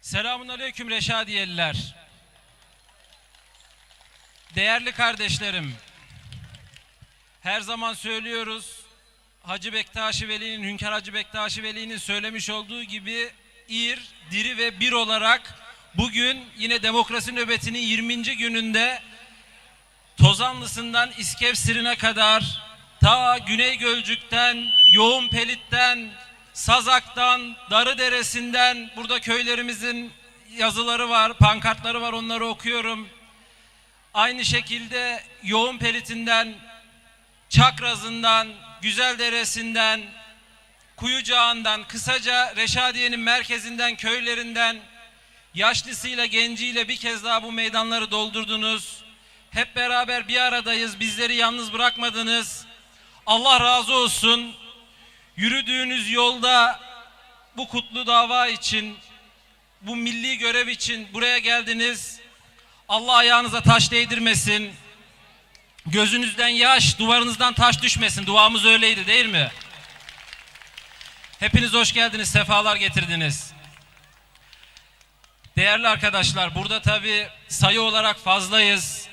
Selamun Aleyküm Reşadiyeliler. Değerli kardeşlerim, her zaman söylüyoruz, Hacı Bektaşi Veli'nin, Hünkar Hacı Bektaşi Veli'nin söylemiş olduğu gibi ir, diri ve bir olarak bugün yine demokrasi nöbetinin 20. gününde Tozanlısından İskevsir'ine kadar ta Güney Gölcük'ten, Yoğun Pelit'ten, Sazak'tan, Darıderesi'nden burada köylerimizin yazıları var, pankartları var onları okuyorum. Aynı şekilde Yoğun Pelit'inden, Çakraz'ından, Güzelderesi'nden, Kuyucağı'ndan, kısaca Reşadiye'nin merkezinden, köylerinden, yaşlısıyla, genciyle bir kez daha bu meydanları doldurdunuz. Hep beraber bir aradayız. Bizleri yalnız bırakmadınız. Allah razı olsun. Yürüdüğünüz yolda bu kutlu dava için, bu milli görev için buraya geldiniz. Allah ayağınıza taş değdirmesin. Gözünüzden yaş, duvarınızdan taş düşmesin. Duamız öyleydi değil mi? Hepiniz hoş geldiniz, sefalar getirdiniz. Değerli arkadaşlar, burada tabi sayı olarak fazlayız.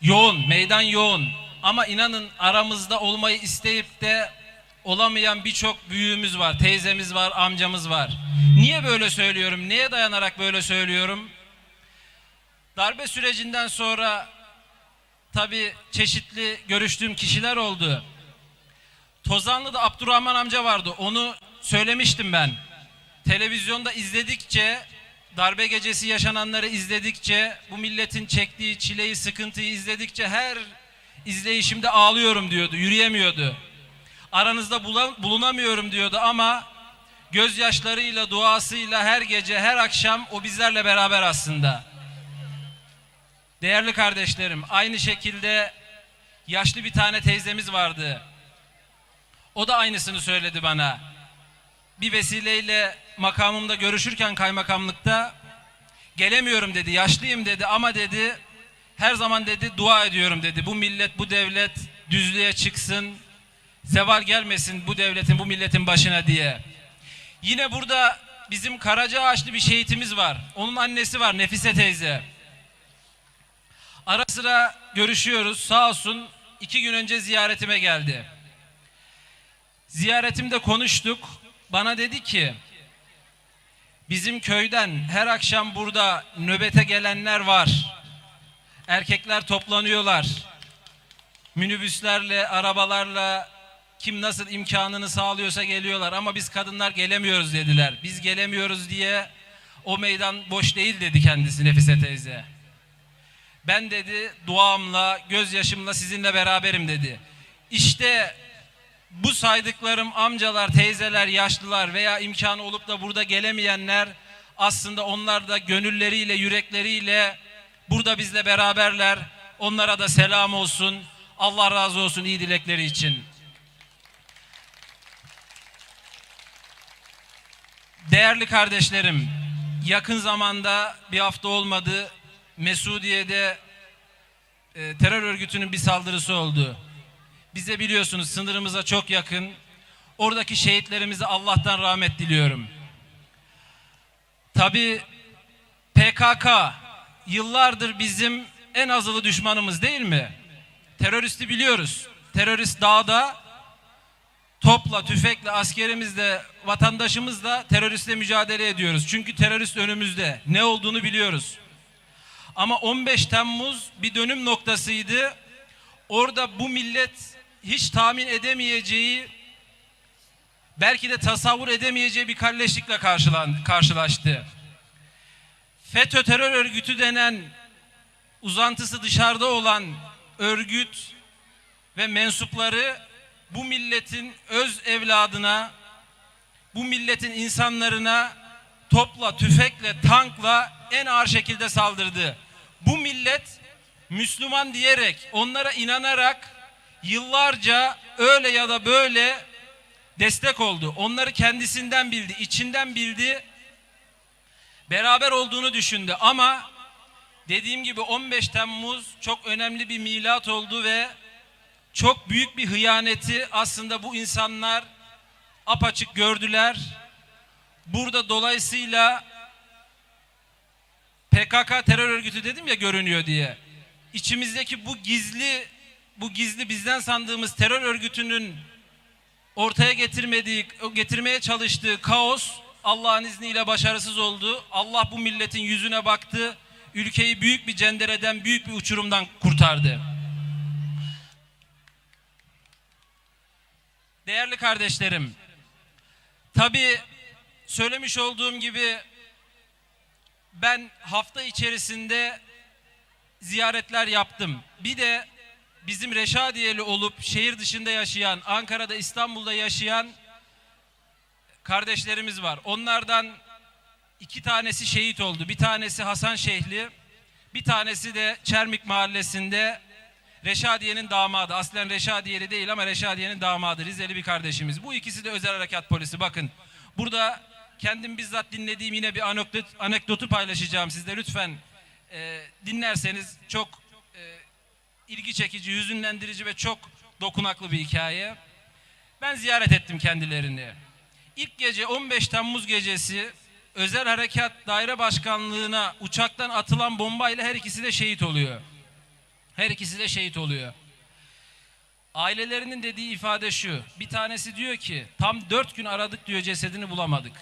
Yoğun, meydan yoğun. Ama inanın aramızda olmayı isteyip de olamayan birçok büyüğümüz var, teyzemiz var, amcamız var. Niye böyle söylüyorum? Neye dayanarak böyle söylüyorum? Darbe sürecinden sonra tabi çeşitli görüştüğüm kişiler oldu. Tozanlı'da Abdurrahman amca vardı. Onu söylemiştim ben. Televizyonda izledikçe, darbe gecesi yaşananları izledikçe, bu milletin çektiği çileyi, sıkıntıyı izledikçe her izleyişimde ağlıyorum diyordu, yürüyemiyordu. Aranızda bulunamıyorum diyordu ama gözyaşlarıyla, duasıyla her gece, her akşam o bizlerle beraber aslında. Değerli kardeşlerim, aynı şekilde yaşlı bir tane teyzemiz vardı. O da aynısını söyledi bana. Bir vesileyle makamımda görüşürken kaymakamlıkta gelemiyorum dedi, yaşlıyım dedi ama dedi her zaman dedi dua ediyorum dedi. Bu millet, bu devlet düzlüğe çıksın, zeval gelmesin bu devletin, bu milletin başına diye. Yine burada bizim Karacaağaçlı bir şehitimiz var. Onun annesi var Nefise teyze. Ara sıra görüşüyoruz. Sağ olsun iki gün önce ziyaretime geldi. Ziyaretimde konuştuk. Bana dedi ki bizim köyden her akşam burada nöbete gelenler var. Erkekler toplanıyorlar. Minibüslerle, arabalarla kim nasıl imkanını sağlıyorsa geliyorlar ama biz kadınlar gelemiyoruz dediler. Biz gelemiyoruz diye o meydan boş değil dedi kendisi Nefise teyze. Ben dedi duamla, gözyaşımla sizinle beraberim dedi. İşte bu saydıklarım amcalar, teyzeler, yaşlılar veya imkanı olup da burada gelemeyenler aslında onlar da gönülleriyle, yürekleriyle burada bizle beraberler. Onlara da selam olsun. Allah razı olsun iyi dilekleri için. Değerli kardeşlerim, yakın zamanda bir hafta olmadı Mesudiye'de e, terör örgütünün bir saldırısı oldu. Bize biliyorsunuz sınırımıza çok yakın. Oradaki şehitlerimize Allah'tan rahmet diliyorum. Tabi PKK yıllardır bizim en azılı düşmanımız değil mi? Teröristi biliyoruz. Terörist dağda topla, tüfekle, askerimizle, vatandaşımızla teröristle mücadele ediyoruz. Çünkü terörist önümüzde. Ne olduğunu biliyoruz. Ama 15 Temmuz bir dönüm noktasıydı. Orada bu millet hiç tahmin edemeyeceği, belki de tasavvur edemeyeceği bir kalleşlikle karşılaştı. FETÖ terör örgütü denen uzantısı dışarıda olan örgüt ve mensupları bu milletin öz evladına, bu milletin insanlarına topla, tüfekle, tankla en ağır şekilde saldırdı. Bu millet Müslüman diyerek, onlara inanarak yıllarca öyle ya da böyle destek oldu. Onları kendisinden bildi, içinden bildi. Beraber olduğunu düşündü ama dediğim gibi 15 Temmuz çok önemli bir milat oldu ve çok büyük bir hıyaneti aslında bu insanlar apaçık gördüler. Burada dolayısıyla PKK terör örgütü dedim ya görünüyor diye. İçimizdeki bu gizli bu gizli bizden sandığımız terör örgütünün ortaya getirmediği, getirmeye çalıştığı kaos Allah'ın izniyle başarısız oldu. Allah bu milletin yüzüne baktı. Ülkeyi büyük bir cendereden, büyük bir uçurumdan kurtardı. Değerli kardeşlerim, tabii söylemiş olduğum gibi ben hafta içerisinde ziyaretler yaptım. Bir de bizim Reşadiyeli olup şehir dışında yaşayan, Ankara'da, İstanbul'da yaşayan kardeşlerimiz var. Onlardan iki tanesi şehit oldu. Bir tanesi Hasan Şehli, bir tanesi de Çermik Mahallesi'nde Reşadiye'nin damadı. Aslen Reşadiyeli değil ama Reşadiye'nin damadı. Rizeli bir kardeşimiz. Bu ikisi de özel harekat polisi. Bakın burada kendim bizzat dinlediğim yine bir anekdot, anekdotu paylaşacağım sizle. Lütfen e, dinlerseniz çok e, ilgi çekici, hüzünlendirici ve çok dokunaklı bir hikaye. Ben ziyaret ettim kendilerini. İlk gece 15 Temmuz gecesi Özel Harekat Daire Başkanlığı'na uçaktan atılan bombayla her ikisi de şehit oluyor. Her ikisi de şehit oluyor. Ailelerinin dediği ifade şu. Bir tanesi diyor ki tam dört gün aradık diyor cesedini bulamadık.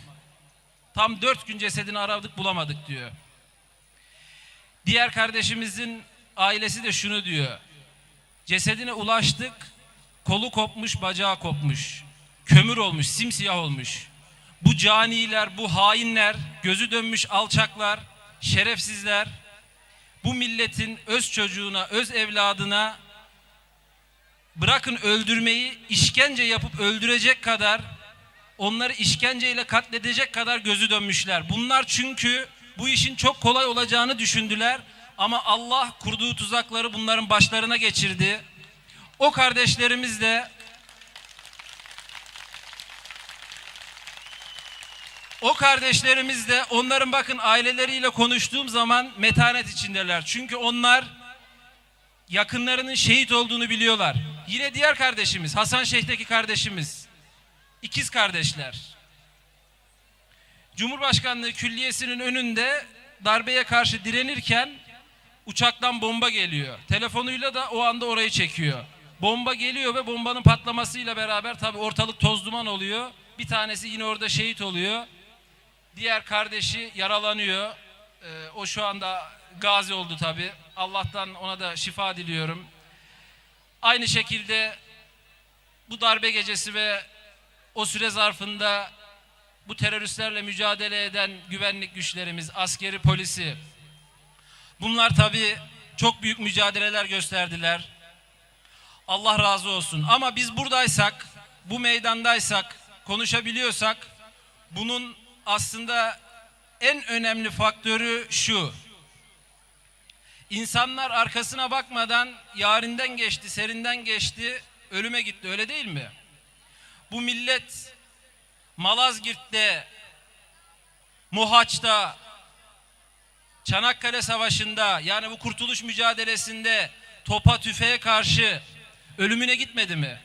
Tam dört gün cesedini aradık bulamadık diyor. Diğer kardeşimizin ailesi de şunu diyor. Cesedine ulaştık, kolu kopmuş, bacağı kopmuş. Kömür olmuş, simsiyah olmuş. Bu caniler, bu hainler, gözü dönmüş alçaklar, şerefsizler bu milletin öz çocuğuna, öz evladına bırakın öldürmeyi işkence yapıp öldürecek kadar onları işkenceyle katledecek kadar gözü dönmüşler. Bunlar çünkü bu işin çok kolay olacağını düşündüler ama Allah kurduğu tuzakları bunların başlarına geçirdi. O kardeşlerimiz de O kardeşlerimiz de onların bakın aileleriyle konuştuğum zaman metanet içindeler. Çünkü onlar yakınlarının şehit olduğunu biliyorlar. Yine diğer kardeşimiz, Hasan Şeyh'teki kardeşimiz. ikiz kardeşler. Cumhurbaşkanlığı Külliyesi'nin önünde darbeye karşı direnirken uçaktan bomba geliyor. Telefonuyla da o anda orayı çekiyor. Bomba geliyor ve bombanın patlamasıyla beraber tabi ortalık toz duman oluyor. Bir tanesi yine orada şehit oluyor. Diğer kardeşi yaralanıyor. Ee, o şu anda gazi oldu tabi. Allah'tan ona da şifa diliyorum. Aynı şekilde bu darbe gecesi ve o süre zarfında bu teröristlerle mücadele eden güvenlik güçlerimiz, askeri polisi bunlar tabi çok büyük mücadeleler gösterdiler. Allah razı olsun. Ama biz buradaysak, bu meydandaysak, konuşabiliyorsak bunun aslında en önemli faktörü şu. İnsanlar arkasına bakmadan yarinden geçti, serinden geçti, ölüme gitti. Öyle değil mi? Bu millet Malazgirt'te, Mohaç'ta, Çanakkale Savaşı'nda yani bu kurtuluş mücadelesinde topa tüfeğe karşı ölümüne gitmedi mi?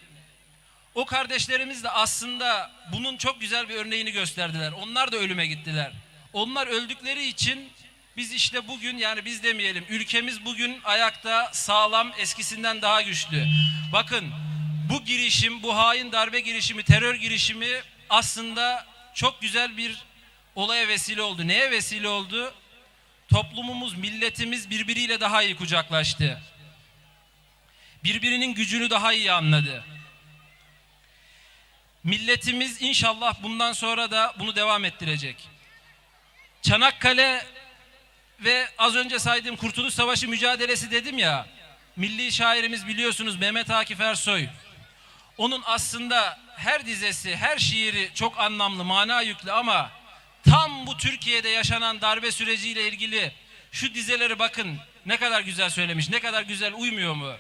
O kardeşlerimiz de aslında bunun çok güzel bir örneğini gösterdiler. Onlar da ölüme gittiler. Onlar öldükleri için biz işte bugün yani biz demeyelim ülkemiz bugün ayakta sağlam eskisinden daha güçlü. Bakın bu girişim bu hain darbe girişimi terör girişimi aslında çok güzel bir olaya vesile oldu. Neye vesile oldu? Toplumumuz, milletimiz birbiriyle daha iyi kucaklaştı. Birbirinin gücünü daha iyi anladı. Milletimiz inşallah bundan sonra da bunu devam ettirecek. Çanakkale ve az önce saydığım Kurtuluş Savaşı mücadelesi dedim ya. Milli şairimiz biliyorsunuz Mehmet Akif Ersoy. Onun aslında her dizesi, her şiiri çok anlamlı, mana yüklü ama tam bu Türkiye'de yaşanan darbe süreciyle ilgili şu dizeleri bakın ne kadar güzel söylemiş, ne kadar güzel uymuyor mu?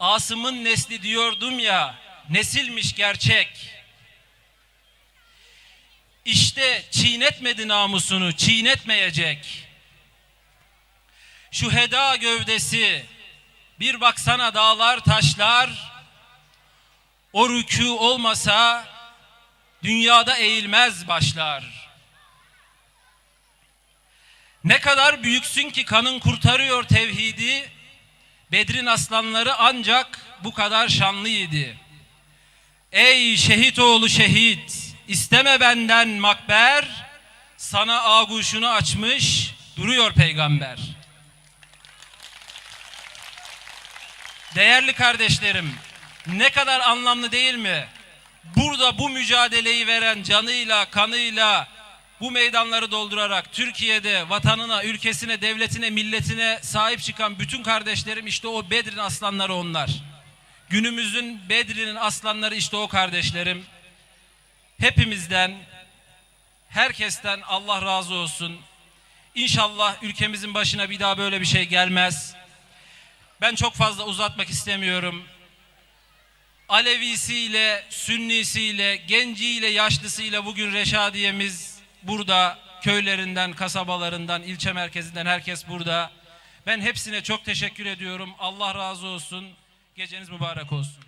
Asım'ın nesli diyordum ya, nesilmiş gerçek. İşte çiğnetmedi namusunu, çiğnetmeyecek. Şu heda gövdesi, bir baksana dağlar taşlar, o rükû olmasa dünyada eğilmez başlar. Ne kadar büyüksün ki kanın kurtarıyor tevhidi. Bedrin aslanları ancak bu kadar şanlıydı. Ey şehit oğlu şehit, isteme benden makber, sana ağuşunu açmış duruyor peygamber. Değerli kardeşlerim, ne kadar anlamlı değil mi? Burada bu mücadeleyi veren canıyla, kanıyla bu meydanları doldurarak Türkiye'de vatanına, ülkesine, devletine, milletine sahip çıkan bütün kardeşlerim işte o Bedir'in aslanları onlar. Günümüzün Bedir'in aslanları işte o kardeşlerim. Hepimizden, herkesten Allah razı olsun. İnşallah ülkemizin başına bir daha böyle bir şey gelmez. Ben çok fazla uzatmak istemiyorum. Alevisiyle, Sünnisiyle, genciyle, yaşlısıyla bugün Reşadiye'miz burada. Köylerinden, kasabalarından, ilçe merkezinden herkes burada. Ben hepsine çok teşekkür ediyorum. Allah razı olsun. Geceniz mübarek olsun.